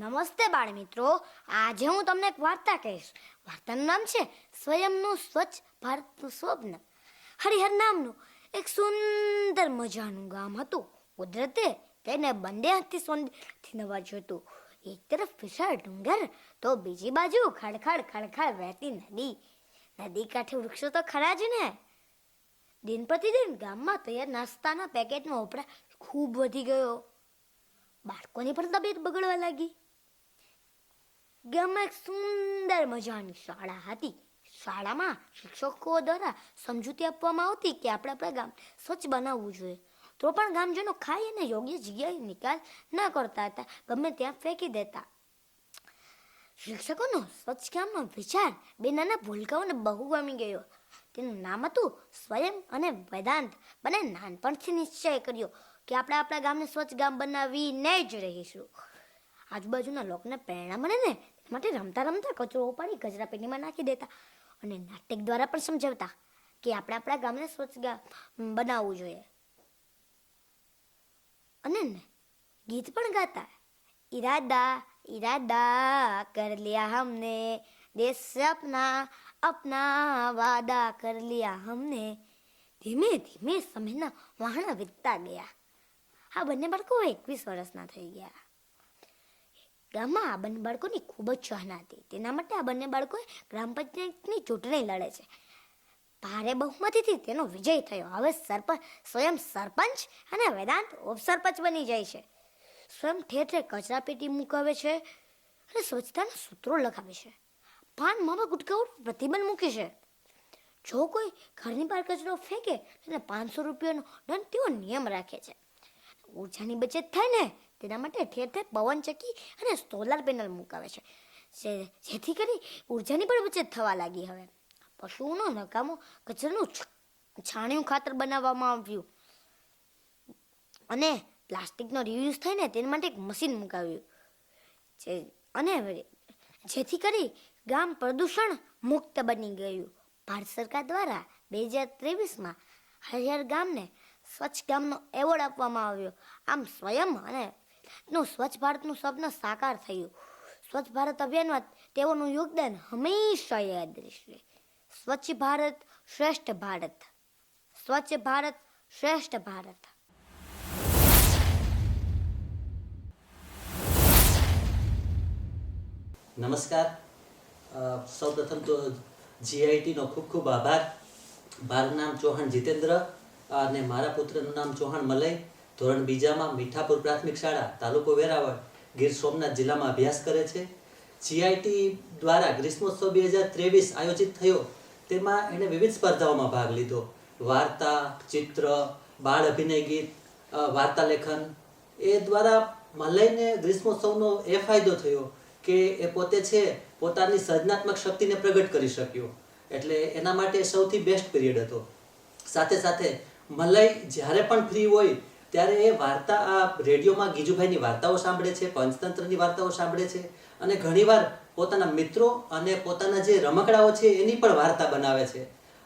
નમસ્તે બાળ મિત્રો આજે હું તમને એક વાર્તા કહીશ. વાર્તાનું નામ છે સ્વયંનું સ્વચ્છ ભારતનું સ્વપ્ન. હરિહર નામનું એક સુંદર મજાનું ગામ હતું. કુદરતે તેને બંને હાથથી સોંદરથી નવાજ્યું હતું. એક તરફ વિશાળ ડુંગર, તો બીજી બાજુ ખડખડ ખડખડ વહેતી નદી. નદી કાંઠે વૃક્ષો તો ખરા જ ને? દિન પ્રતિદિન ગામમાં તૈયાર નાસ્તાના પેકેટનો વપરાશ ખૂબ વધી ગયો. બાળકોની પણ તબિયત બગડવા લાગી. ગામમાં સુંદર મજાની શાળા હતી. શાળામાં શિક્ષકો દ્વારા સમજૂતી આપવામાં આવતી કે આપણે આપણા ગામ સ્વચ્છ બનાવવું જોઈએ. તો પણ ગામજનો ખાઈ અને યોગ્ય જગ્યાએ નિકાલ ન કરતા હતા. ગમે ત્યાં ફેંકી દેતા. શિક્ષકોનો સ્વચ્છ ગામનો વિચાર બે નાના ભૂલકાઓને બહુ ગમી ગયો. તેનું નામ હતું સ્વયં અને વેદાંત. બંને નાનપણથી નિશ્ચય કર્યો કે આપણે આપણા ગામને સ્વચ્છ ગામ બનાવીને જ રહીશું. આજુબાજુના લોકોને પ્રેરણા મળે ને માટે રમતા રમતા કચરો ઉપાડી કચરાપેટીમાં નાખી દેતા અને નાટક દ્વારા પણ સમજાવતા કે આપણે આપણા ગામને સ્વચ્છ બનાવવું જોઈએ. અને ગીત પણ ગાતા. ઈરાદા ઈરાદા કર લિયા હમને, દેશ સે અપના અપના વાદા કર લિયા હમને. ધીમે ધીમે સમયના વાહણા વીતતા ગયા. આ બંને બાળકો એકવીસ વર્ષના થઈ ગયા. ગામમાં આ બંને બાળકોની ખૂબ જ ચાહના હતી. તેના માટે આ બંને બાળકોએ ગ્રામ પંચાયતની ચૂંટણી લડે છે. ભારે બહુમતીથી તેનો વિજય થયો. હવે સરપંચ, સ્વયં સરપંચ અને વેદાંત ઉપસરપંચ બની જાય છે. સ્વયં ઠેર કચરા પેટી મુકાવે છે અને સ્વચ્છતાના સૂત્રો લખાવે છે. પાન માવા ગુટકાઓ પર પ્રતિબંધ મૂકે છે. જો કોઈ ઘરની બહાર કચરો ફેંકે તેને પાંચસો રૂપિયાનો દંડ તેવો નિયમ રાખે છે. ઉર્જાની બચત થાય ને, તેના માટે ઠેર ઠેર પવનચક્કી અને સોલાર પેનલ મુકાવે છે. જેથી કરી ઉર્જાની પણ બચત થવા લાગી હવે. પશુઓનો નકામો કચરાનું છાણિયું ખાતર બનાવવામાં આવ્યું. અને પ્લાસ્ટિકનો રિયુઝ થાય ને, તેના માટે એક મશીન મુકાવ્યું. જે, અને જેથી કરી ગામ પ્રદૂષણ મુક્ત બની ગયું. ભારત સરકાર દ્વારા બે હજાર ત્રેવીસમાં હરિહર ગામને સ્વચ્છ ગામનો એવોર્ડ આપવામાં આવ્યો. આમ સ્વયં અને નું સ્વચ્છ ભારતનું સ્વપ્ન સાકાર થયું. સ્વચ્છ ભારત અભિયાનમાં તેઓનું યોગદાન હંમેશા યાદ રહેશે. સ્વચ્છ ભારત, શ્રેષ્ઠ ભારત. સ્વચ્છ ભારત, શ્રેષ્ઠ ભારત. નમસ્કાર. સૌ પ્રથમ તો જીઆઈટીનો ખૂબ ખૂબ આભાર. મારું નામ ચૌહાણ જીતેન્દ્ર. અને મારા પુત્રનું નામ ચૌહાણ મલય ધોરણ બીજામાં મીઠાપુર પ્રાથમિક શાળા, તાલુકો વેરાવળ, ગીર સોમનાથ જિલ્લામાં અભ્યાસ કરે છે. જીઆઈટી દ્વારા ગ્રીષ્મોત્સવ બે હજાર ત્રેવીસ આયોજિત થયો. તેમાં એણે વિવિધ સ્પર્ધાઓમાં ભાગ લીધો. વાર્તા, ચિત્ર, બાળ અભિનય ગીત વાર્તા લેખન. એ દ્વારા મલયને ગ્રીષ્મોત્સવનો એ ફાયદો થયો કે એ પોતે છે, પોતાની સર્જનાત્મક શક્તિને પ્રગટ કરી શક્યો. એટલે એના માટે સૌથી બેસ્ટ પિરિયડ હતો. સાથે સાથે મલય જ્યારે પણ ફ્રી હોય, ત્યારે એ વાર્તા, આ રેડિયોમાં ગીજુભાઈની વાર્તાઓ સાંભળે છે, પંચતંત્રની વાર્તાઓ સાંભળે છે અને ઘણીવાર પોતાના મિત્રો અને પોતાના જે રમકડાઓ છે, એની પણ વાર્તા બનાવે છે.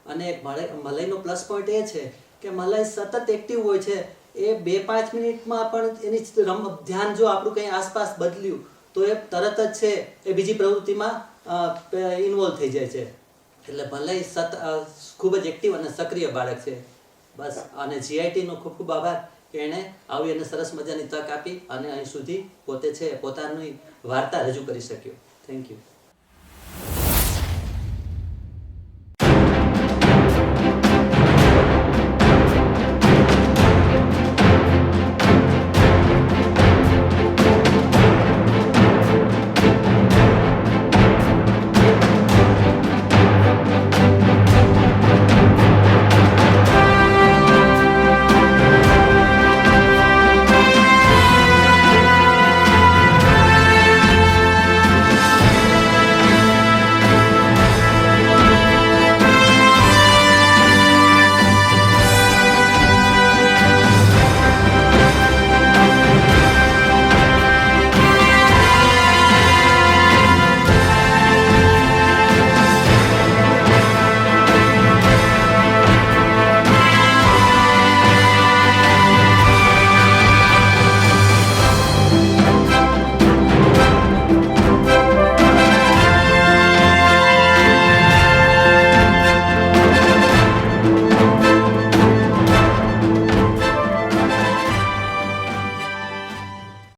અને મલય મલયનો પ્લસ પોઈન્ટ એ છે કે મલય સતત એક્ટિવ હોય છે. એ બે પાંચ મિનિટમાં પણ એની રમ, ધ્યાન જો આપણું કંઈ આસપાસ બદલ્યું, તો એ તરત જ છે, એ બીજી પ્રવૃત્તિમાં ઇન્વોલ્વ થઈ જાય છે. એટલે ભલે સત ખૂબ જ એક્ટિવ અને સક્રિય બાળક છે. બસ. અને જીઆઈટીનો ખૂબ ખૂબ આભાર કે એણે આવી અને સરસ મજાની તક આપી અને અહીં સુધી પોતે છે, પોતાની વાર્તા રજૂ કરી શક્યો. Thank you